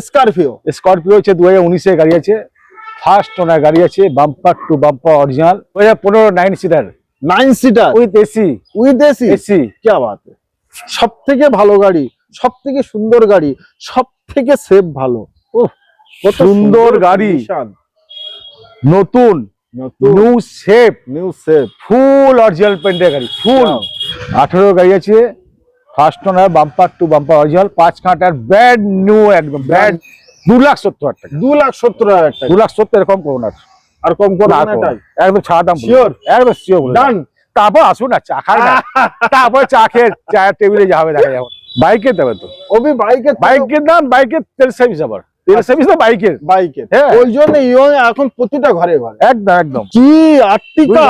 Scorpio Scorpio হচ্ছে দু হাজার উনিশের গাড়ি আছে। ফার্স্ট ওনার গাড়ি আছে বাম্পার টু বাম্পার অরিজিনাল দু হাজার পনেরো nine seater nine seater with AC with AC AC কি বাত সব থেকে ভালো গাড়ি সব থেকে সুন্দর গাড়ি সব থেকে সেফ ভালো ওহ, সুন্দর গাড়ি। নতুন। New shape new safe full original পেন্টের গাড়ি ফুল আঠেরো গাড়ি আছে। First owner bumper to bumper original পাঁচ কাঁটার ব্যাড নিউ একদম ব্যাড দু লাখ সত্তর হাজার টাকা। দু লাখ সত্তর হাজার টাকা। দু লাখ সত্তর এরকম করো না আর কম করো না না করো না। এটাই। একদম ছাড়া দাম? দিলাম। একদম শিওর ডান তারপর আসুন না চা খাই না। তারপর চা খেয়ে চায়ের টেবিলে যাবে দেখা যাবে। বাইকে দেবে তো। ওবি বাইকে বাইকের দাম বাইকের তেল সার্ভিস আবার। তেল সার্ভিস তো বাইকের। বাইকে হ্যাঁ। ওই জন্য এখন প্রতিটা ঘরে ঘরে। একদম একদম। কি আর্টিকা।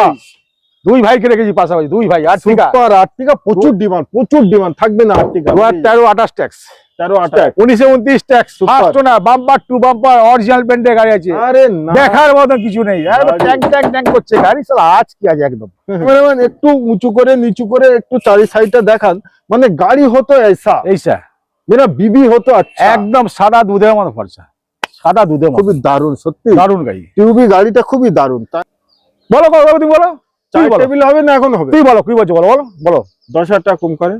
দুই ভাইকে রেখেছি পাশাপাশি দুই ভাই আর আর্টিকা প্রচুর ডিমান্ড প্রচুর ডিমান্ড থাকবে না আর্টিকা দু হাজার তেরো আঠাশ ট্যাক্স তেরো আটা উনিশে উনত্রিশ ট্যাক্স. ফার্স্ট না বাম্পার টু বাম্পার অরিজিনাল পেন্টের গাড়ি আছে। আরে দেখার কিছু নেই। একদম গাড়ি। ট্যাং ট্যাং ট্যাং করছে। গাড়ি সালা আজ কি আছে একদম। ক্যামেরাম্যান একটু উঁচু করে নিচু করে একটু চারি সাইডটা দেখান। মানে গাড়ি হতো এইসা। মেরা বিবি হতো আচ্ছা। একদম সাদা দুধের মতো ফর্সা। সাদা দুধের মতো। খুবই দারুণ সত্যি। দারুণ গাড়ি। টিউবি গাড়িটা খুবই দারুণ। তাই বলো তুমি বলো। চার টেবিল হবে না এখন হবে? তুই বলো কুড়ি বলছো বলো বলো বলো। দশ হাজার টাকা কম করে।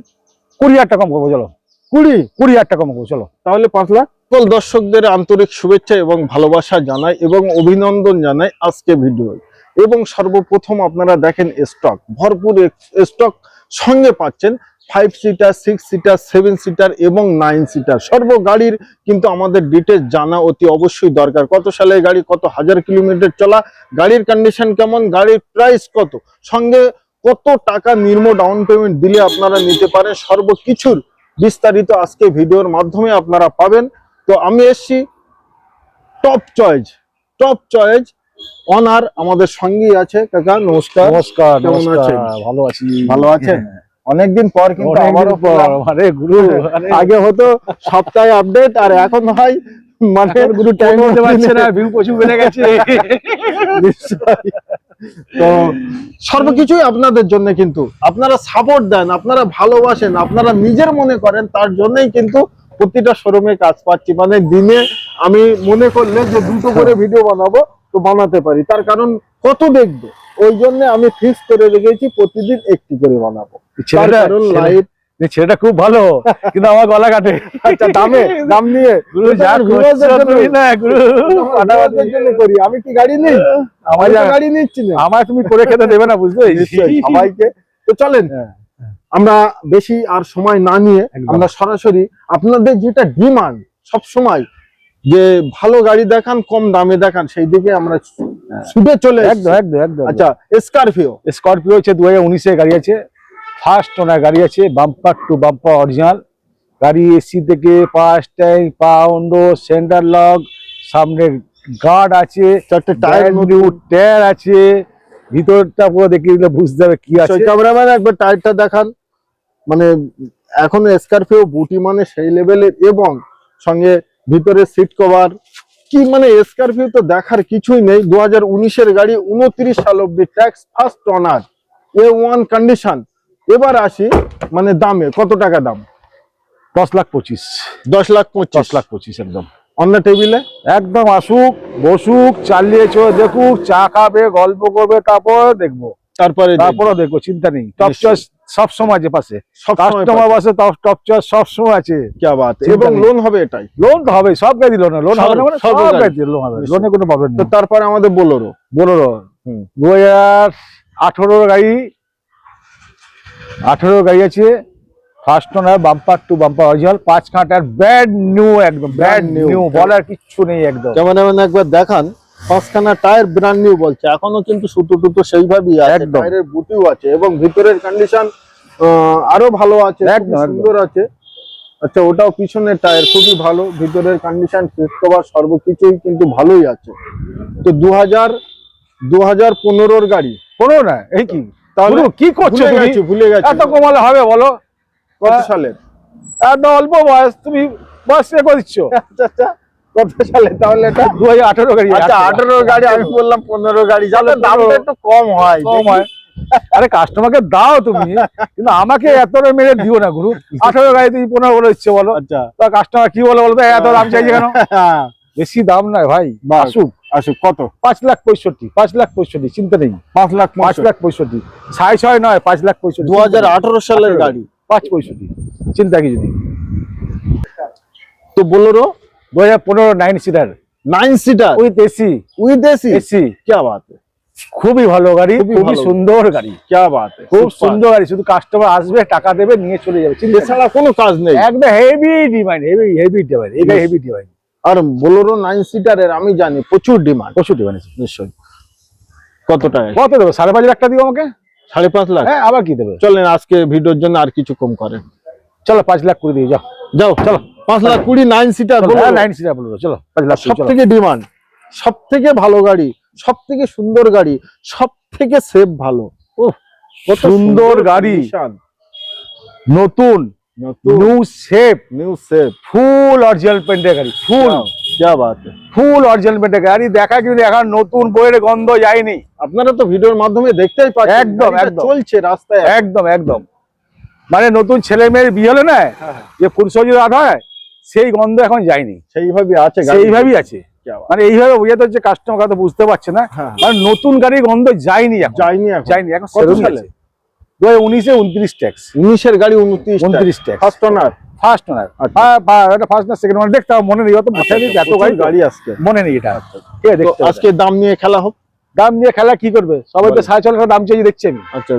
কুড়ি হাজার টাকা কম করব চলো। কুড়ি? কুড়ি হাজার টাকা কম করব চলো। তাহলে পাঁচ লাখ। সকল দর্শকদের আন্তরিক শুভেচ্ছা এবং ভালোবাসা জানাই এবং অভিনন্দন জানাই আজকে ভিডিও এবং সর্বপ্রথম আপনারা দেখেন স্টক ভরপুর স্টক সঙ্গে পাচ্ছেন five seater six seater seven seater এবং নাইন সিটার সর্ব গাড়ির কিন্তু আমাদের ডিটেলস জানা অতি অবশ্যই দরকার। কত সালে গাড়ি কত হাজার কিলোমিটার চলা গাড়ির কন্ডিশন কেমন গাড়ির প্রাইস কত সঙ্গে কত টাকা নির্ম ডাউন পেমেন্ট দিলে আপনারা নিতে পারেন। সর্বকিছুর বিস্তারিত আজকে ভিডিওর মাধ্যমে আপনারা পাবেন। তো আমি এসছি top choice top choice owner আমাদের সঙ্গেই আছে। কাকা নমস্কার। নমস্কার? ভালো আছি। ভালো আছেন? অনেকদিন পর কিন্তু। আরে গুরু আগে হতো সপ্তাহে আপডেট আর এখন হয় মানে গুরু টাইম দিতে পারছে না ভিউ প্রচুর বেড়ে গেছে। তো সর্বকিছুই আপনাদের জন্য কিন্তু আপনারা সাপোর্ট দেন আপনারা ভালোবাসেন আপনারা নিজের মনে করেন তার জন্যই কিন্তু প্রতিটা শোরুমে কাজ পাচ্ছি। মানে দিনে আমি মনে করলে যে দুটো করে ভিডিও বানাবো তো বানাতে পারি। তার কারণ কত দেখবে? ওই জন্য আমি ফিক্স করে রেখেছি প্রতিদিন একটি করে বানাবো। কারণ লাইট ছেলেটা খুব ভালো কিন্তু আমার গলা কাটে। আচ্ছা দামে দাম নিয়ে। গুরু করি। আমি কি গাড়ি নেই? আমার গাড়ি নিচ্ছি না। আমার তুমি করে খেতে দেবে না নিশ্চয়ই সবাইকে। তো চলেন হ্যাঁ, আমরা বেশি আর সময় না নিয়ে আমরা সরাসরি আপনাদের যেটা ডিমান্ড সব সময় যে ভালো গাড়ি দেখান কম দামে দেখান সেই দিকে আমরা ছুটে চলে একদম একদম একদম। আচ্ছা স্করপিও স্করপিও হচ্ছে দু হাজার উনিশের গাড়ি আছে। ফার্স্ট ওনার গাড়ি আছে বাম্পার টু বাম্পার অরিজিনাল গাড়ি এসি থেকে পাঁচ ট্যাঙ্ক পাউন্ডো সেন্টার লক সামনে গার্ড আছে চারটে টায়ার টায়ার আছে। ভিতরটা পুরো দেখিয়ে দিলে বুঝতে হবে কি আছে। ক্যামেরাম্যান একবার টায়ারটা দেখান। মানে এখন স্করপিও বুটি মানে সেই লেভেলের এবং সঙ্গে ভিতরে সিট কভার কি মানে স্করপিও তো দেখার কিছুই নেই। দু হাজার উনিশের গাড়ি উনত্রিশ সাল অব্দি tax first owner A one condition এবার আসি মানে দামে কত টাকা দাম? দশ লাখ পঁচিশ। দশ লাখ পঁচিশ। লাখ পঁচিশ একদম। অন্য টেবিলে একদম আসুক বসুক চালিয়ে চো দেখুক চা খাবে গল্প করবে তারপর দেখব। তারপরে তারপরে দেখব চিন্তা নেই। টপ। চয়েস সব সময় আছে পাশে। কাস্টমার বাসে টপ চয়েস সব সময় আছে। কি বাত। এবং লোন হবে এটাই। লোন তো হবে সব গাড়ি লোন লোন হবে না মানে সব- গাড়ি লোন হবে লোনে কোনো প্রবলেম তো নেই। তারপরে আমাদের বোলোরো বলো হুম। দু হাজার আঠেরো গাড়ি আঠেরো গাড়ি আছে। First owner bumper to bumper original পাঁচ কাঁটার ব্যাড নিউ একদম ব্যাড নিউ বলার কিচ্ছু নেই একদম। ক্যামেরাম্যান একবার দেখান পাঁচখানা টায়ার ব্র্যান্ড নিউ বলছে। এখনও কিন্তু সুতো টুতো সেইভাবেই আছে। টায়ারের বুটিও আছে এবং ভিতরের কন্ডিশন আরও ভালো আছে। সুন্দর আছে। আচ্ছা ওটাও পিছনের টায়ার খুবই ভালো। ভিতরের কন্ডিশন সিট কভার সর্বকিছুই কিন্তু ভালোই আছে। তো দু হাজার দু হাজার পনেরোর গাড়ি। কোনো না এই কি? তাহলে কি করছ ভুলে গেছি এত কমালে হবে বলো? কত হ্যাঁ। এত অল্প বয়স তুমি বয়স দিচ্ছ। আচ্ছা আচ্ছা। কত সালে তাহলে এটা? দু হাজার আঠেরো গাড়ি আচ্ছা আঠারো গাড়ি আমি বললাম পনেরো গাড়ি। যাতে দামটা একটু কম হয়। কম হয়। আরে কাস্টমারকে দাও তুমি কিন্তু আমাকে এতটা মেরে দিও না গুরু। আঠারো গাড়ি তুমি পনেরো বলে ইচ্ছে বলো? আচ্ছা। কাস্টমার কি বলে বলো এত দাম চাইছে কেন? হ্যাঁ। বেশি দাম নয় ভাই আসুক। আসুক কত? পাঁচ লাখ পঁয়ষট্টি পাঁচ লাখ পঁয়ষট্টি চিন্তা নেই। পাঁচ লাখ পাঁচ লাখ পঁয়ষট্টি সাড়ে ছয় নয় পাঁচ লাখ পঁয়ষট্টি দু সালের গাড়ি। পাঁচ পঁয়ষট্টি চিন্তা কি যদি তো বোলোরো দু হাজার পনেরো nine seater nine seater with AC with AC AC কে আবার? খুবই ভালো গাড়ি খুবই সুন্দর গাড়ি। কিয়া বাত খুব সুন্দর গাড়ি শুধু কাস্টমার আসবে টাকা দেবে নিয়ে চলে যাবে এছাড়া কোনো কাজ নেই। একদম heavy demand heavy heavy demand এটা হেভি ডিমান্ড আর বোলোরো নাইন সিটারের আমি জানি প্রচুর ডিমান্ড প্রচুর ডিমান্ড আছে। নিশ্চয়ই। কত টাকা কত দেবো? সাড়ে পাঁচ লাখ টাকা দিব আমাকে? সাড়ে পাঁচ লাখ? হ্যাঁ আবার কি দেবে? চলেন আজকে ভিডিওর জন্য আর কিছু কম করেন। চলো পাঁচ লাখ করে দিয়ে যাও। যাও চলো। পাঁচ লাখ কুড়ি নাইন সিটার নাইন সিটার বলব চলো পাঁচ লাখ সব থেকে ডিমান্ড সব থেকে ভালো গাড়ি সব থেকে সুন্দর গাড়ি সব থেকে সেফ ভালো ও সুন্দর গাড়ি। নতুন। নিউ নিউ ফুল পেন্টের গাড়ি ফুল ফুল পেন্টের গাড়ি। কিন্তু এখন নতুন বইয়ের গন্ধ যায়নি। আপনারা তো ভিডিওর মাধ্যমে দেখতেই একদম একদম। রাস্তায় একদম একদম। মানে নতুন ছেলে মেয়ের বিয়ে হলে না হ্যাঁ, হ্যাঁ। যে ফুলসজ্জা রাত হয় সেই গন্ধ এখন যায়নি। সেইভাবেই আছে সেইভাবেই আছে। মানে এইভাবে বুঝাতে হচ্ছে কাস্টমার কথা বুঝতে পারছে না। হ্যাঁ। মানে নতুন গাড়ির গন্ধ যায়নি যায়নি যায়নি এখন কত সালে? দু হাজার উনিশে উনত্রিশ ট্যাক্স উনিশের গাড়ি উনত্রিশ উনত্রিশ tax first owner first owner আচ্ছা। ফার্স্ট না সেকেন্ড ওনার দেখতে হবে, মনে নেই অত বসে নেই এত গাড়ি গাড়ি আজকে। মনে নেই এটা। ঠিক আছে। আজকে দাম নিয়ে খেলা হোক? দাম নিয়ে খেলা কি করবে? সবাই তো সাড়ে ছ লাখ দাম চাইছে দেখছি আমি। আচ্ছা।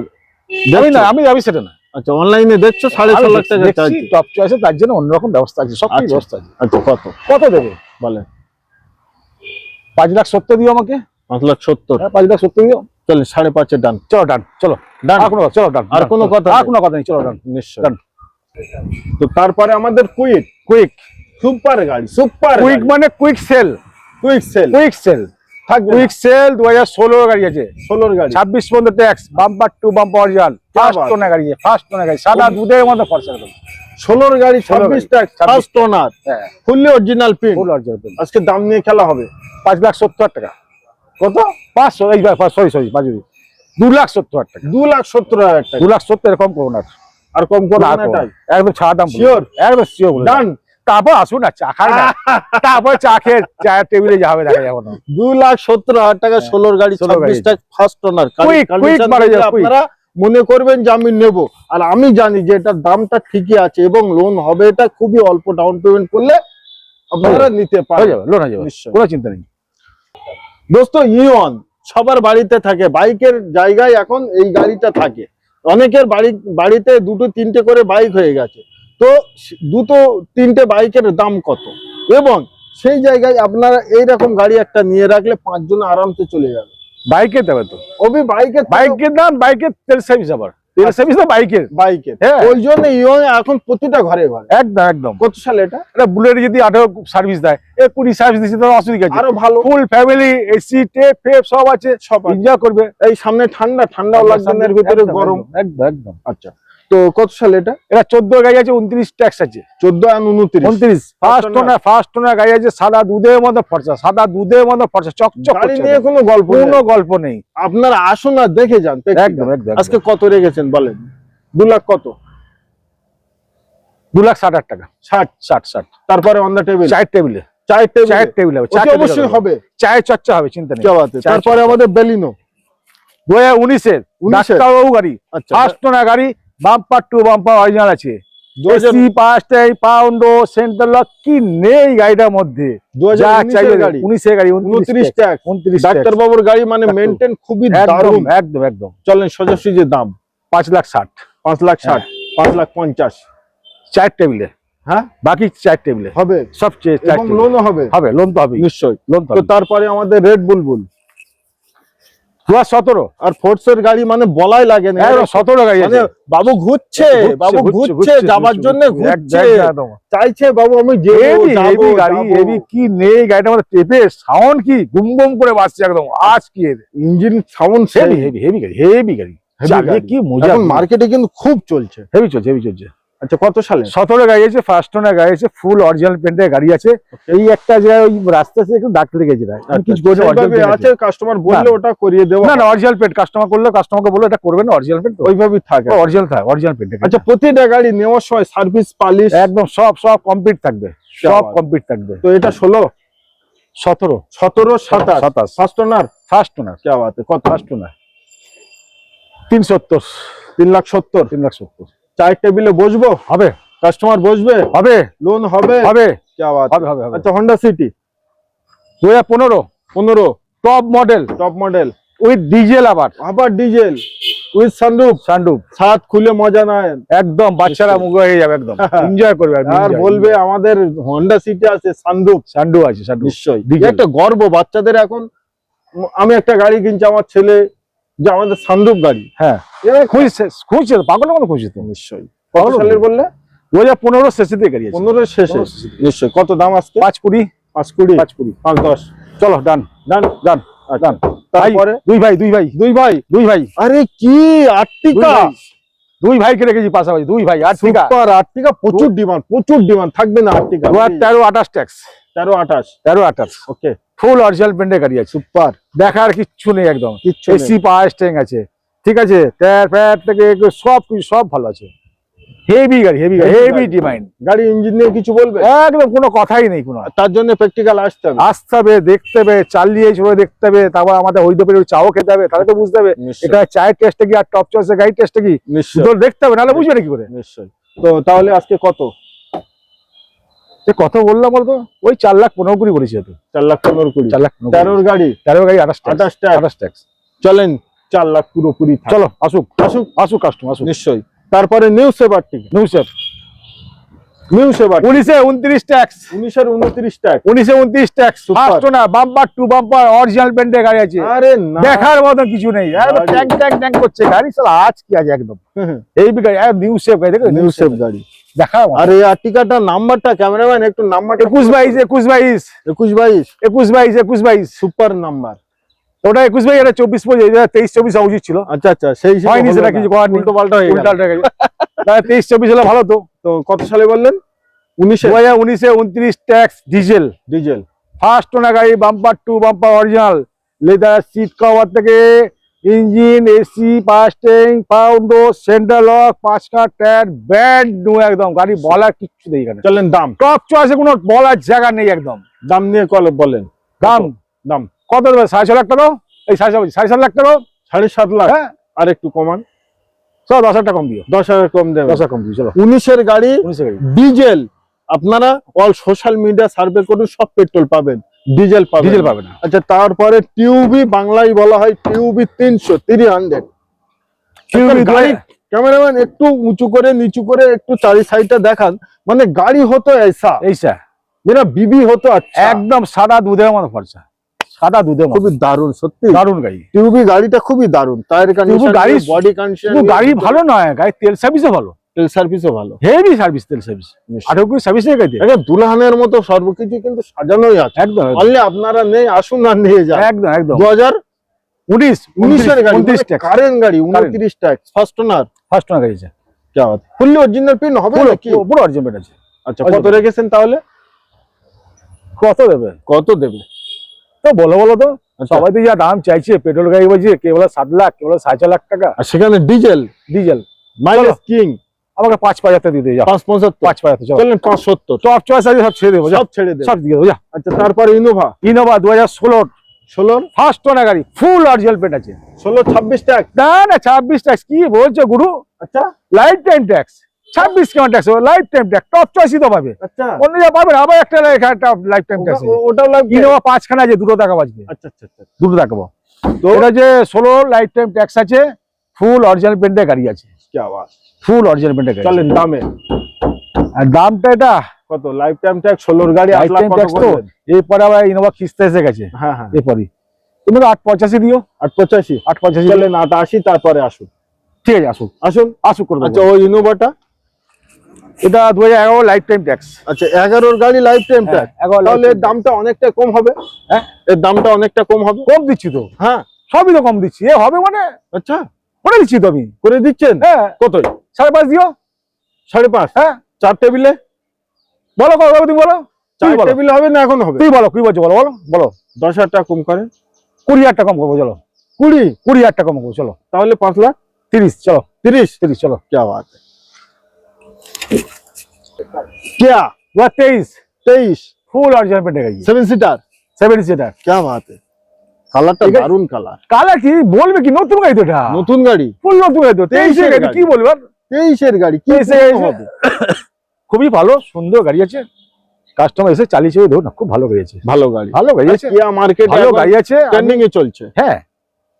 না আমি আমি সেটা না। আচ্ছা অনলাইনে দেখছ সাড়ে ছ লাখ টাকা টপ চয়েসে তার জন্য অন্যরকম ব্যবস্থা আছে সব আচ্ছা। ব্যবস্থা আছে। আচ্ছা কত? কত দেবে? বলেন। পাঁচ লাখ সত্তর দিও আমাকে। পাঁচ লাখ সত্তর। হ্যাঁ, পাঁচ লাখ সত্তর দিও। চলেন সাড়ে পাঁচের ডান চলো ডান চলো। ডান আর কোনো চলো ডান আর কোনো কথা আর কোনো কথা নেই চলো ডান নিশ্চয়। Done. তো তারপরে আমাদের কুইক কুইক সুপার গাড়ি সুপার কুইক মানে quick sale quick sale quick sale থাকবে কুইক সেল দু হাজার ষোলো গাড়ি আছে। ষোলোর গাড়ি। ছাব্বিশ পর্যন্ত tax bumper to bumper original first টোনা গাড়ি ফার্স্ট টোনা গাড়ি। সাদা দুধের মতো খরচা ষোলোর গাড়ি ছাব্বিশ। ট্যাক্স 26 ফার্স্ট ওনার হ্যাঁ ফুললি অরিজিনাল পিন ফুল অরিজিনাল আজকে দাম নিয়ে খেলা হবে। পাঁচ লাখ সত্তর হাজার টাকা। কত? পাঁচশো এই সরি সরি পাঁচ দু লাখ সত্তর হাজার টাকা। দু লাখ সত্তর হাজার টাকা। দু লাখ সত্তর এরকম করো না আর কম করব একদম ছাড়া দাম? দিলাম। একদম শিওর ডান তারপর আসুন না চা খান না। তারপর চা খেয়ে চায়ের টেবিলে যাবে দেখা যাবে না। দু লাখ সত্তর হাজার টাকা ষোলোর গাড়ি 16 গাড়ি। First owner. আপনারা মনে করবেন যে আমি নেব। আর আমি জানি যে এটার দামটা ঠিকই আছে এবং লোন হবে এটা খুবই অল্প ডাউন পেমেন্ট করলে আপনারা নিতে হয়ে পারবেন। যাবে লোন হয়ে যাবে। কোনো চিন্তা নেই। দোস্ত ইওন সবার বাড়িতে থাকে বাইকের জায়গায় এখন এই গাড়িটা থাকে। অনেকের বাড়ি বাড়িতে দুটো তিনটে করে বাইক হয়ে গেছে। তো দুটো তিনটে বাইকের দাম কত? এবং সেই জায়গায় আপনারা এইরকম গাড়ি একটা নিয়ে রাখলে পাঁচজন আরামসে চলে যাবে। বাইকে দেবে তো। ওবি বাইকে বাইকের দাম বাইকের তেল সার্ভিস আবার। তেল সার্ভিস না বাইকের বাইকের হ্যাঁ। ওই জন্য এখন প্রতিটা ঘরে ঘরে। একদম একদম। কত সালে এটা? এটা বুলেট যদি আঠারো সার্ভিস দেয় এ কুড়ি সার্ভিস দিচ্ছে তাহলে অসুবিধা আছে? আরও ভালো। ফুল ফ্যামিলি এসি টেপ ফেপ সব আছে। সব। এনজয় করবে। এই সামনে ঠান্ডা ঠান্ডাও লাগবে ভিতরে গরম। একদম একদম। আচ্ছা। তো কত সালে এটা? এটা চোদ্দ গাড়ি আছে উনত্রিশ ট্যাক্স আছে। চোদ্দ আর উনত্রিশ। উনত্রিশ। ফার্স্ট গাড়ি আছে সাদা দুধের মতো ফর্সা সাদা দুধের মতো ফর্সা চকচক নিয়ে কোনো গল্প কোনো গল্প নেই। আপনারা আসুন আর দেখে যান একদম একদম আজকে কত রেখেছেন বলেন? দু লাখ কত? দু লাখ ষাট হাজার টাকা। ষাট। ষাট ষাট। তারপরে অন দ্য টেবিল চায়ের টেবিলে চায়ের টেবিল চায়ের টেবিলে হবে, অবশ্যই চায়ের চর্চা হবে চিন্তা নেই। তারপরে আমাদের বেলিনো দু হাজার উনিশের 19 ডাক্তারবাবু গাড়ি। আচ্ছা। ফার্স্ট গাড়ি বাম্পার টু বাম্পার অরিজিনাল আছে। দু হাজার এসি পাঁচটাই পাউন্ডো সেন্টার লক কি নেই গাড়িটার মধ্যে। দু হাজার যা উনিশের গাড়ি। উনত্রিশ উনত্রিশ ডাক্তার বাবুর গাড়ি মানে মেনটেন খুবই একদম একদম একদম। চলেন সোজাসুজি দাম। পাঁচ লাখ ষাট। পাঁচ লাখ ষাট পাঁচ লাখ পঞ্চাশ। চার টেবিলে হ্যাঁ? বাকি চার টেবিলে হবে। সব লোনও হবে। হবে লোন তো হবে নিশ্চয়ই। লোন তো তো তারপরে আমাদের রেড বুলবুল সতেরো। আর গাড়ি মানে বলাই লাগে না। সতেরো গাড়ি মানে আছে। বাবু ঘুরছে ঘুরছে, বাবু ঘুরছে, যাবার জন্য ঘুরছে। চাইছে বাবু আমি গাড়ি কি নেই গাড়িটার মধ্যে টেপে সাউন্ড কি গুম গুম করে বাজছে একদম। আজ কি engine sound heavy heavy heavy গাড়ি হেভি গাড়ি। কি মজা মার্কেটে কিন্তু খুব চলছে। হেভি চলছে হেভি চলছে। আচ্ছা কত সালে? সতেরো গাড়ি আছে ফার্স্ট ওনার গাড়ি আছে ফুল অরিজিনাল পেন্টের গাড়ি আছে। এই একটা জায়গায় ওই রাস্তা থেকে দাগ কিছু করিনি, original সেইভাবে paint আছে কাস্টমার বললে ওটা করিয়ে দেবো না অরিজিনাল পেন্ট কাস্টমার করলে কাস্টমারকে বলে এটা করবেন অরিজিনাল পেন্ট ওইভাবেই থাকে। অরিজিনাল থাকে অরিজিনাল পেন্ট আচ্ছা প্রতিটা গাড়ি নেওয়ার সময় সার্ভিস পালিশ একদম সব সব কমপ্লিট থাকবে সব কমপ্লিট থাকবে। তো এটা ষোলো? সতেরো। সতেরো সাতাশ? সাতাশ। ফার্স্ট ওনার ফার্স্ট ওনার কত? ফার্স্ট ওনার তিন সত্তর। তিন লাখ সত্তর? তিন লাখ সত্তর। চায়ের টেবিলে বসবো? হবে। কাস্টমার বসবে? হবে। লোন হবে? হবে। হবে হবে হবে। আচ্ছা হন্ডা সিটি দু হাজার পনেরো। পনেরো। Top model top model with diesel আবার। আবার ডিজেল উইথ সানরুফ সানরুফ ছাদ খুলে মজা নেয় একদম বাচ্চারা। মুখ হয়ে যাবে একদম। এনজয় করবে আর বলবে আমাদের হন্ডা সিটি আছে সানরুফ সান্ডু আছে সান্ডু নিশ্চয়ই। একটা গর্ব বাচ্চাদের এখন। আমি একটা গাড়ি কিনছি আমার ছেলে যে আমাদের সান্দুপ গাড়ি হ্যাঁ। খুঁজছে খুঁজছে পাগল মতো খুঁজছে তো? নিশ্চয়ই। কত সালের বললে? দু হাজার পনেরো শেষে দিয়ে গাড়ি পনেরো শেষে। নিশ্চয়ই। কত দাম আসছে পাঁচ কুড়ি। পাঁচ কুড়ি। পাঁচ কুড়ি। পাঁচ দশ। চলো ডান ডান ডান ডান তারপরে? দুই ভাই দুই ভাই দুই ভাই দুই ভাই। আরে কি? দুই আর্টিকা ভাই। দুই ভাইকে রেখেছি পাশাপাশি দুই ভাই আর ঠিক আছে সুপার আর্টিকা প্রচুর ডিমান্ড প্রচুর ডিমান্ড থাকবে না আর্টিকা। দু হাজার তেরো আঠাশ ট্যাক্স তেরো আঠাশ। তেরো আঠাশ। ওকে ফুল অরিজিনাল পেন্টের গাড়ি আছে সুপার। দেখার কিচ্ছু নেই একদম। এসি পাওয়ার স্ট্যাং আছে ঠিক আছে? টায়ার ফায়ার থেকে সব কিছু সব ভালো আছে। হেভি গাড়ি হেভি গাড়ি। হেভি। ডিমান্ড গাড়ি ইঞ্জিন নিয়ে কিছু বলবে? একদম কোনো কথাই নেই কোনো। তার জন্য প্র্যাকটিক্যাল আসতে হবে। আসতে হবে দেখতে হবে চালিয়ে চলে দেখতে হবে তারপর আমাদের হইদপের চাও খেতে হবে তাহলে তো বুঝতে হবে। এটা চায়ের টেস্টে কি আর টপ চয়েসের গাড়ির টেস্টে কি? দেখতে হবে নাহলে বুঝবে না কি করে। নিশ্চয়ই। তো তাহলে আজকে কত? যে কত বললাম বলতো ওই চার লাখ পনেরো কুড়ি করেছি তো চার লাখ পনেরো কুড়ি। চার লাখ তেরোর গাড়ি? তেরো গাড়ি আঠাশ আঠাশ আঠাশ ট্যাক্স চলেন চার লাখ পুরোপুরি। চলো আসুক। আসুক। আসুক কাস্টমার আসুক। নিশ্চয়ই। তারপরে নিউ সেবার টিকিট নিউ স্যার নিউ সেবার উনিশে উনত্রিশ ট্যাক্স উনিশের উনত্রিশ উনিশে উনত্রিশ ট্যাক্স. ফার্স্ট না বাম্পার টু বাম্পার অরিজিনাল গাড়ি আছে। আরে দেখার মতন কিছু নেই। একদম গাড়ি। ট্যাং ট্যাং ট্যাং করছে গাড়ি। সালা আজ কি আছে একদম। এই গাড়ি নিউ গাড়ি দেখো নিউ সেফ গাড়ি। দেখার মতো আর এই আর্টিকাটার নাম্বারটা ক্যামেরাম্যান একটু নাম্বারটা একুশ বাইশ একুশ বাইশ। একুশ বাইশ। একুশ বাইশ একুশ বাইশ। Super number. ওটা একুশ বাইশ এটা চব্বিশ পঁচিশ তেইশ চব্বিশ হওয়া উচিত ছিল। আচ্ছা আচ্ছা সেই হয়নি সেটা কিছু করার উল্টো পাল্টা হয়ে গেল। উল্টা উল্টা গেছে। তেইশ চব্বিশ হলে ভালো তো। তো কত সালে বললেন? উনিশে? দু হাজার উনিশে উনত্রিশ tax diesel. Diesel. First owner গাড়ি bumper to bumper original. Leather seat cover থেকে ইঞ্জিন এসি পাস্টিং পাউন্ডো সেন্টার লক পাঁচ কাঠ টায়ার ব্যান্ড নু একদম। গাড়ি বলার কিচ্ছু নেই এখানে। চলেন দাম। টপ চয়েসে কোনো বলার জায়গা নেই একদম। দাম নিয়ে কল বলেন। দাম? দাম। কত দেবে? সাড়ে ছ লাখ টাকা? এই সাড়ে সাড়ে সাত লাখ টাকা? সাড়ে সাত লাখ। হ্যাঁ। আর একটু কমান। চলো দশ হাজার কম দিও। দশ হাজার কম দেবে। দশ হাজার কম দিও চলো। উনিশের গাড়ি উনিশে গাড়ি। ডিজেল। আপনারা অল সোশ্যাল মিডিয়া সার্ভে করুন সব পেট্রোল পাবেন। ডিজেল পাবেন ডিজেল পাবে না। আচ্ছা তারপরে টিউবি বাংলায় বলা হয় টিউবি তিনশো থ্রি হান্ড্রেড। গাড়ি ক্যামেরাম্যান একটু উঁচু করে নিচু করে একটু চারি সাইডটা দেখান। মানে গাড়ি হতো ऐसा এইসা। মেরা বিবি হতো আচ্ছা। একদম সাদা দুধের মতো খরচা। সাদা মতো। খুবই দারুণ সত্যি। দারুণ গাড়ি। টিউবি গাড়িটা খুবই দারুণ। টায়ার গাড়ি- বডি কন্ডিশন গাড়ি ভালো নয় গাড়ি তেল সার্ভিসও ভালো। তেল সার্ভিসও ভালো। হেভি সার্ভিস তেল সার্ভিস আঠারো কুড়ি সার্ভিস দুলহানের মতো সর্বকিছু কিন্তু সাজানোই আছে। একদম আপনারা নেই আসুন না নিয়ে যান। একদম একদম। দু হাজার উনিশ কারেন্ট গাড়ি অরিজিনাল মানে হবে আচ্ছা কত রেখেছেন তাহলে? কত দেবে? কত দেবে? তো বলো বলো তো। আচ্ছা। সবাই তো যা দাম চাইছে পেট্রোল গাড়ি বলছে কেবল সাত লাখ কেবল সাড়ে চার লাখ টাকা। আর সেখানে ডিজেল ডিজেল মাইলেজ কিং আমাকে পাঁচ পাঁচ হাজার দিতে যাও পাঁচ পঁচাত্তর। পাঁচ পাঁচ হাজার চলো। চলেন পাঁচ সত্তর। টপ চয়েস আছে সব ছেড়ে দেবো সব ছেড়ে দেবে। সব দিয়ে দেবো যা। আচ্ছা তারপরে ইনোভা ইনোভা দু হাজার ষোলোর ষোলোর ফার্স্ট ওনার গাড়ি ফুল অরিজিনাল পেট আছে। ষোলো ছাব্বিশ ট্যাক্স না না ছাব্বিশ ট্যাক্স কি বলছো গুরু? আচ্ছা। লাইফ টাইম ট্যাক্স ছাব্বিশ কেমন tax life time tax top চয়েসই তো পাবে। আচ্ছা। অন্য যা পাবে আবার একটা লাইফ টাইম ট্যাক্স ওটাও ইনোভা পাঁচখানা আছে দুটো টাকা আচ্ছা আচ্ছা আচ্ছা। দুটো দেখাবো। তো এটা যে ষোলো লাইফ টাইম ট্যাক্স আছে ফুল অরিজিনাল পেন্টের গাড়ি আছে। কি আওয়াজ ফুল অরিজিনাল পেন্টের গাড়ি চলেন দামে আর দামটা এটা কত? লাইফ টাইম ট্যাক্স ষোলোর গাড়ি লাইফ টাইম ট্যাক্স তো। করবেন? এরপরে আবার ইনোভা কিস্তে এসে গেছে। হ্যাঁ হ্যাঁ। তুমি আট পঁচাশি দিও। আট পঁচাশি। আট পঁচাশি। চলেন আট আশি তারপরে আসুন। ঠিক আছে আসুক আসুন? আসুক করে আচ্ছা ওই ইনোভাটা এটা দু হাজার এগারো লাইফ টাইম ট্যাক্স আচ্ছা এগারোর গাড়ি লাইফ টাইম ট্যাক্স তাহলে এর দামটা অনেকটা কম হবে। হ্যাঁ? এর দামটা অনেকটা কম হবে। কম দিচ্ছি তো। হ্যাঁ। সবই তো কম দিচ্ছি। এ হবে মানে? আচ্ছা। করে দিচ্ছি তো আমি করে দিচ্ছেন হ্যাঁ কতই সাড়ে পাঁচ দিও সাড়ে পাঁচ হ্যাঁ চার টেবিলে বলো কত হবে তুমি বলো চার তুমি বলো টেবিলে হবে না এখন হবে তুই বলো কি বলছো বলো বলো বলো দশ হাজার টাকা কম করেন কুড়ি হাজার টাকা কম করবো চলো কুড়ি কুড়ি হাজার টাকা কম করবো চলো তাহলে পাঁচ লাখ তিরিশ চলো তিরিশ তিরিশ চলো क्या बात है क्या দু হাজার তেইশ তেইশ ফুল অরিজিনাল পেন্টে গাড়ি সেভেন সিটার সেভেন সিটার क्या बात है কালারটা দারুণ কালার কালার কি? বলবে কি? নতুন গাড়ি তো এটা? নতুন গাড়ি। ফুল নতুন গাড়ি তো। তেইশের তেইশের গাড়ি গাড়ি। কি বলবে? তেইশের গাড়ি কি তেইশে পুরনো এসে- হবে? খুবই ভালো সুন্দর গাড়ি আছে। কাস্টমার এসে চালিয়েছে ধরুন না খুব ভালো গাড়ি আছে। ভালো গাড়ি। ভালো গাড়ি আছে। কিয়া মার্কেট ভালো গাড়ি আছে। ট্রেন্ডিং এ চলছে। হ্যাঁ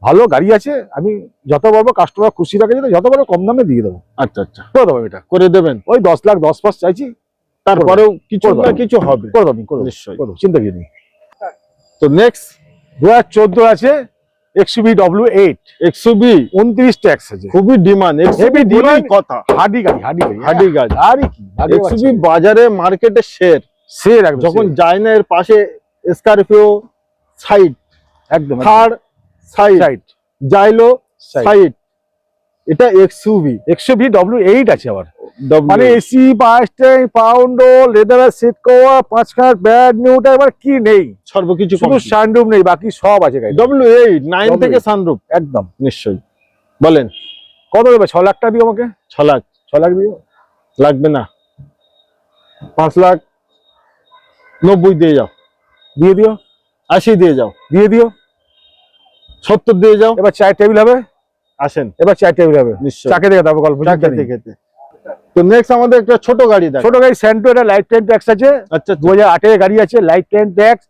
ভালো গাড়ি আছে। আমি যত পারব কাস্টমার খুশি রাখে যেতে যত পারব কম দামে দিয়ে দেবো। আচ্ছা আচ্ছা। করে দেবো এটা। করে দেবেন? ওই দশ লাখ দশ পাঁচ চাইছি। তারপরেও কিছু। কিছু হবে। করে দেবো করে দেবো। নিশ্চয়ই। চিন্তা কি নেই তো নেক্সট দু হাজার চোদ্দ আছে এক্সবি ডব্লিউ এইট একশো বি উনত্রিশ ট্যাক্স আছে। খুবই ডিমান্ড বি demand। কথা। হাডি গাড়ি হাডি গাড়ি। হাডি গাড়ি। আরে কি? একশো বাজারে মার্কেটে শের একদম যখন যায় না এর পাশে স্করপিও সাইড একদম third side side Xylo side এটা এক্সইউভি বি ডব্লিউ এইট আছে আবার। মানে এসি এসি পাঁচটাই পাউন্ড লেদার সিট কভার পাঁচ খাট ব্যাড নিউটা এবার কি নেই? সর্বকিছু শুধু সানরুফ নেই বাকি সব আছে গাড়ি ডব্লিউ এইট নাইন থেকে সানরুফ একদম। নিশ্চয়ই। বলেন। কত দেবে? ছ লাখ টাকা দিও আমাকে। ছ লাখ। ছ লাখ দিও। লাগবে না। পাঁচ লাখ নব্বই দিয়ে যাও। দিয়ে দিও। আশি দিয়ে যাও। দিয়ে দিও। সত্তর দিয়ে যাও। এবার চায়ের টেবিল হবে। আসেন। এবার চায়ের টেবিল হবে। নিশ্চয়ই। চাকে দেখে তারপর গল্প চা চিন্তা খেতে নেই। খেতে তো নেক্সট আমাদের একটা ছোট গাড়ি দেখ। ছোট গাড়ি স্যান্টো এটা লাইফ টাইম ট্যাক্স আছে। আচ্ছা দু হাজার গাড়ি আছে লাইফ টাইম ট্যাক্স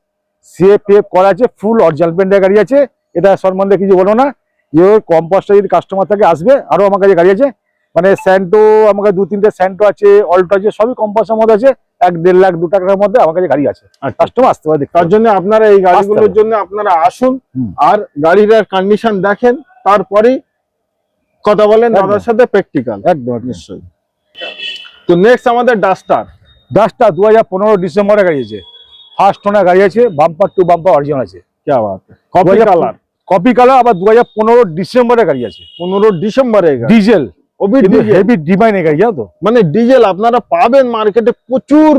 সিএ করা আছে ফুল অরিজিনাল পেন্টের গাড়ি আছে। এটা সম্বন্ধে কিছু বলো না। যে কম কস্টে যদি কাস্টমার থাকে আসবে। আরও আমার কাছে গাড়ি আছে। মানে স্যান্টো আমার কাছে দু তিনটে স্যান্টো আছে অল্টো আছে সবই কম পয়সার মধ্যে আছে। এক দেড় লাখ দু টাকার মধ্যে আমার কাছে গাড়ি আছে। আচ্ছা। কাস্টমার আসতে পারে তার জন্য আপনারা এই গাড়িগুলোর জন্য আপনারা আসুন। আর গাড়ির কন্ডিশন দেখেন। তারপরেই কথা বলেন। দাদার সাথে প্র্যাকটিক্যাল একদম। নিশ্চয়ই। তো নেক্সট আমাদের ডাস্টার ডাস্টার দু হাজার পনেরো ডিসেম্বরে গাড়ি আছে। ফার্স্ট টোনা গাড়ি আছে বাম্পার টু বাম্পার অরিজিনাল আছে। কপি কালার কপি কালার আবার দু হাজার পনেরো ডিসেম্বরে গাড়ি আছে। পনেরো ডিসেম্বরে ডিজেল। হেভি ডিমাইনে গাড়ি জানো তো? মানে ডিজেল আপনারা পাবেন মার্কেটে প্রচুর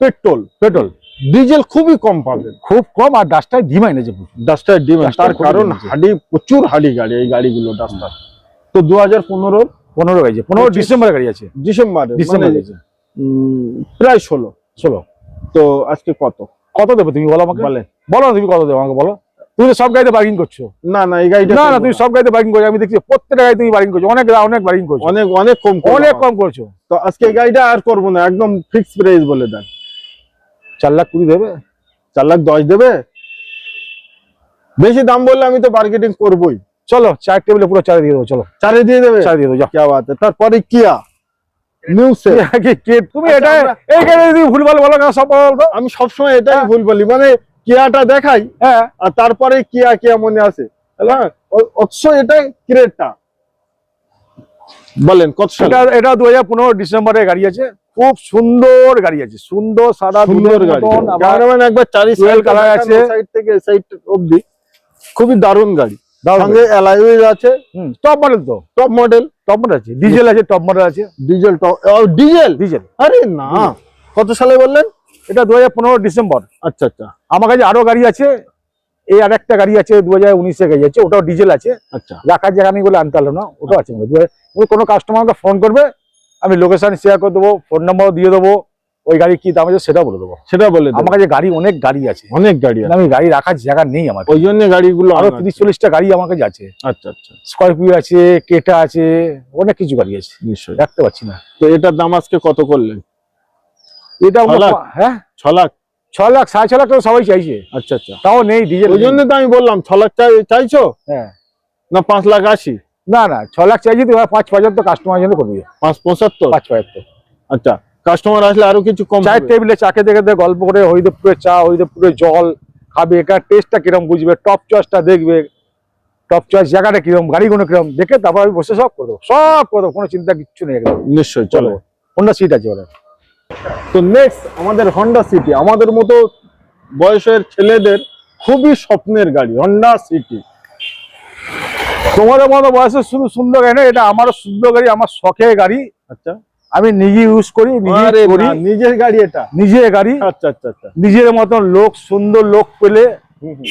পেট্রোল। পেট্রোল। ডিজেল খুবই কম পাবেন। খুব কম আর ডাস্টার ডিমাইন আছে ডাস্টার ডিমাইন তার কারণ হাডি প্রচুর হাডি গাড়ি এই গাড়িগুলো ডাস্টার তো দু হাজার পনেরো পনেরো গাড়ি পনেরো পঁচিশ। ডিসেম্বরে গাড়ি আছে। ডিসেম্বর ডিসেম্বর মানে প্রায় ষোলো। চলো তো আজকে কত? কত দেবে তুমি বলো আমাকে? বলে বলো না তুমি কত দেবে আমাকে বলো। তুমি তো সব গাড়িতে বার্গিং করছ। না না এই গাড়িটা না না তুমি সব গাড়িতে বার্গিং করছ। আমি দেখছি প্রত্যেকটা গাড়ি তুমি বার্গিং করছ। অনেক অনেক বার্গিং করছ। অনেক অনেক কম অনেক কম করছ। তো আজকে এই গাড়িটা আর করব না একদম ফিক্স প্রাইস বলে দেন। চার লাখ কুড়ি দেবে? চার লাখ দশ দেবে? বেশি দাম বললে আমি তো মার্কেটিং করবোই। চলো চার টেবিলে পুরো চারে দিয়ে দেবো চলো। চারে দিয়ে দেবে? চারে দিয়ে দেবো তারপরে কিয়া? তুমি এটা আচ্ছা, আমি সবসময় এটাই হ্যাঁ। ভুল বলি মানে কিয়াটা দেখাই হ্যাঁ। আর তারপরে কিয়া কিয়া মনে আছে। হ্যাঁ, এটাই ক্রেটটা। বলেন কত এটা এটা দু হাজার পনেরো ডিসেম্বরে গাড়ি আছে। খুব সুন্দর গাড়ি আছে সুন্দর সাদা সুন্দর গাড়ি। মানে একবার চারি সাইড কালার আছে। সাইড থেকে সাইড অব্দি খুবই দারুণ গাড়ি। সঙ্গে অ্যালাইউজ আছে। টপ মডেল তো। টপ মডেল টপ মডেল আছে। ডিজেল আছে টপ মডেল আছে। ডিজেল টপ ডিজেল ডিজেল আরে না। কত সালে বললেন? এটা দু হাজার পনেরো ডিসেম্বর। আচ্ছা আচ্ছা। আমার কাছে আরও গাড়ি আছে। এই আর একটা গাড়ি আছে দু হাজার উনিশের গাড়ি আছে। ওটাও ডিজেল আছে। আচ্ছা। রাখার জায়গা নেই বলে আনতে না। ওটাও আছে। আমার কাছে। ওই কোনো কাস্টমারকে ফোন করবে আমি লোকেশন শেয়ার করে দেবো ফোন নাম্বারও দিয়ে দেবো। ওই গাড়ি কি দাম আছে সেটাও বলে দেবো। সেটা বলে আমার কাছে গাড়ি অনেক গাড়ি আছে। অনেক গাড়ি আছে। আমি গাড়ি রাখার জায়গা নেই আমার ওই জন্য গাড়িগুলো আরও তিরিশ চল্লিশটা গাড়ি আমার কাছে আছে। আচ্ছা আচ্ছা। স্করপিও আছে কেটা আছে অনেক কিছু গাড়ি আছে। নিশ্চয়ই। রাখতে পারছি না। তো এটার দাম আজকে কত করলেন? এটা? হ্যাঁ? ছ লাখ? ছ লাখ সাড়ে ছ লাখ টাকা সবাই চাইছে। আচ্ছা আচ্ছা। তাও নেই ডিজেল ওই জন্য তো আমি বললাম ছ লাখ চাই চাইছো? হ্যাঁ। না পাঁচ লাখ আশি? না না ছ লাখ চাইছি তো পাঁচ পঁচাত্তর কাস্টমার জন্য করবি পাঁচ পঁচাত্তর? পাঁচ পঁচাত্তর। আচ্ছা। কাস্টমার আসলে আরও কিছু কম চায়ের টেবিলে চাকে দেখে দেখে গল্প করে হরিদেবপুরে চা হরিদেবপুরে জল খাবে। এখানে টেস্টটা কিরম বুঝবে? টপ চয়েসটা দেখবে। টপ চয়েস জায়গাটা কিরম? গাড়িগুলো কিরম? দেখে তারপর আমি বসে সব করে দেবো সব করে দেবো কোনো চিন্তা কিচ্ছু নেই নিশ্চয়ই চলো। অন্য সিট আছে ওরা তো নেক্সট আমাদের হন্ডা সিটি আমাদের মতো বয়সের ছেলেদের খুবই স্বপ্নের গাড়ি হন্ডা সিটি তোমাদের মতো বয়সের শুধু সুন্দর গাড়ি না এটা আমারও সুন্দর গাড়ি আমার শখের গাড়ি। আচ্ছা। আমি নিজে ইউজ করি নিজে করি। নিজের গাড়ি এটা। নিজের গাড়ি। আচ্ছা আচ্ছা আচ্ছা। নিজের মতন লোক সুন্দর লোক পেলে।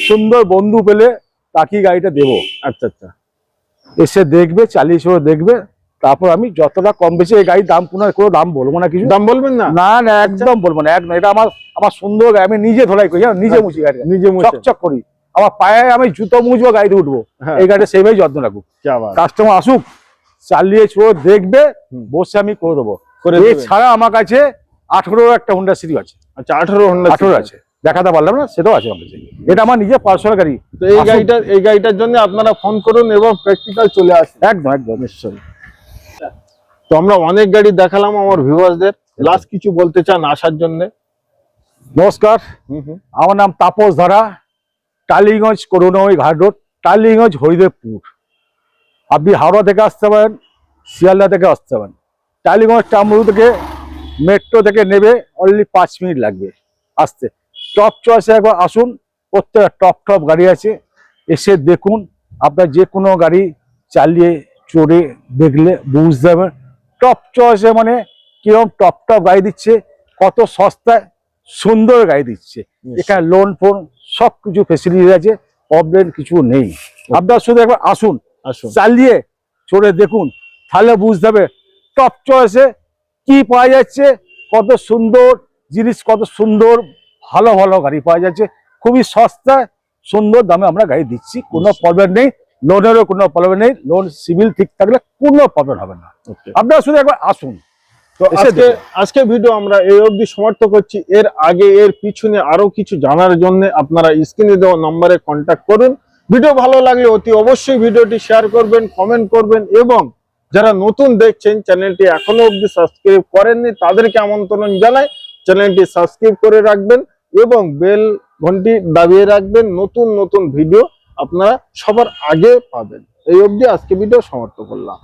সুন্দর বন্ধু পেলে তাকে গাড়িটা দেবো। আচ্ছা আচ্ছা। এসে দেখবে চালিয়ে চলে দেখবে তারপর আমি যতটা কম বেশি এই গাড়ির দাম কোনো কোনো দাম বলব না কিছু। দাম বলবেন না? না না একদম বলব না একদম। এটা আমার আমার সুন্দর গাড়ি আমি নিজে ধরাই করি নিজে মুছি গাড়ি নিজে চকচক করি। আমার পায়ে আমি জুতো মুছবো গাড়িতে উঠবো। হ্যাঁ। এই গাড়িটা সেভাবেই যত্ন রাখব। কাস্টমার আসুক চালিয়ে চলে দেখবে বসে আমি করে দেবো। এছাড়া আমার কাছে আঠেরো একটা হুন্ডা সিটি আছে। আচ্ছা আঠারো হন্ডা আঠেরো আছে। দেখাতে পারলাম না সেটাও আছে আমার কাছে। এটা আমার নিজের পার্সোনাল গাড়ি। তো এই। গাড়িটার এই গাড়িটার জন্য আপনারা ফোন করুন এবং প্র্যাকটিক্যাল চলে আসুন। একদম একদম। নিশ্চয়ই। তো আমরা অনেক গাড়ি দেখালাম আমার ভিউয়ার্সদের লাস্ট কিছু বলতে চান আসার জন্য? নমস্কার। আমার নাম তাপস ধারা টালিগঞ্জ করুণাময়ী ঘাট রোড টালিগঞ্জ হরিদেবপুর। আপনি হাওড়া থেকে আসতে পারেন শিয়ালদা থেকে আসতে পারেন। টালিগঞ্জ টামরু থেকে মেট্রো থেকে নেবে অনলি পাঁচ মিনিট লাগবে আসতে। টপ চয়েসে একবার আসুন প্রত্যেকটা টপ টপ গাড়ি আছে এসে দেখুন আপনার যে কোনো গাড়ি চালিয়ে চড়ে দেখলে বুঝতে পারবেন। টপ চয়েসে মানে কীরকম টপ টপ গাড়ি দিচ্ছে কত সস্তায় সুন্দর গাড়ি দিচ্ছে। এখানে লোন ফোন সব কিছু ফেসিলিটি আছে প্রবলেম কিছু নেই। আপনার শুধু একবার আসুন আসুন চালিয়ে চড়ে দেখুন। তাহলে বুঝতে হবে টপ চয়েসে কি পাওয়া যাচ্ছে কত সুন্দর জিনিস কত সুন্দর ভালো ভালো গাড়ি পাওয়া যাচ্ছে। খুবই সস্তা সুন্দর দামে আমরা গাড়ি দিচ্ছি কোনো প্রবলেম নেই। লোনেরও কোনো প্রবলেম নেই। লোন সিভিল ঠিক থাকলে কোনো প্রবলেম হবে না। আপনারা শুধু একবার আসুন। তো আজকে আজকে ভিডিও আমরা এই অবধি সমাপ্ত করছি। এর আগে এর পিছনে আরও কিছু জানার জন্য আপনারা স্ক্রিনে দেওয়া নম্বরে কন্ট্যাক্ট করুন। ভিডিও ভালো লাগলে অতি অবশ্যই ভিডিওটি শেয়ার করবেন কমেন্ট করবেন এবং যারা নতুন দেখছেন চ্যানেলটি এখনও অবধি সাবস্ক্রাইব করেননি, তাদেরকে আমন্ত্রণ জানাই। চ্যানেলটি সাবস্ক্রাইব করে রাখবেন এবং বেল ঘন্টি দাবিয়ে রাখবেন। নতুন নতুন ভিডিও আপনারা সবার আগে পাবেন। এই অবধি আজকে ভিডিও সমাপ্ত করলাম।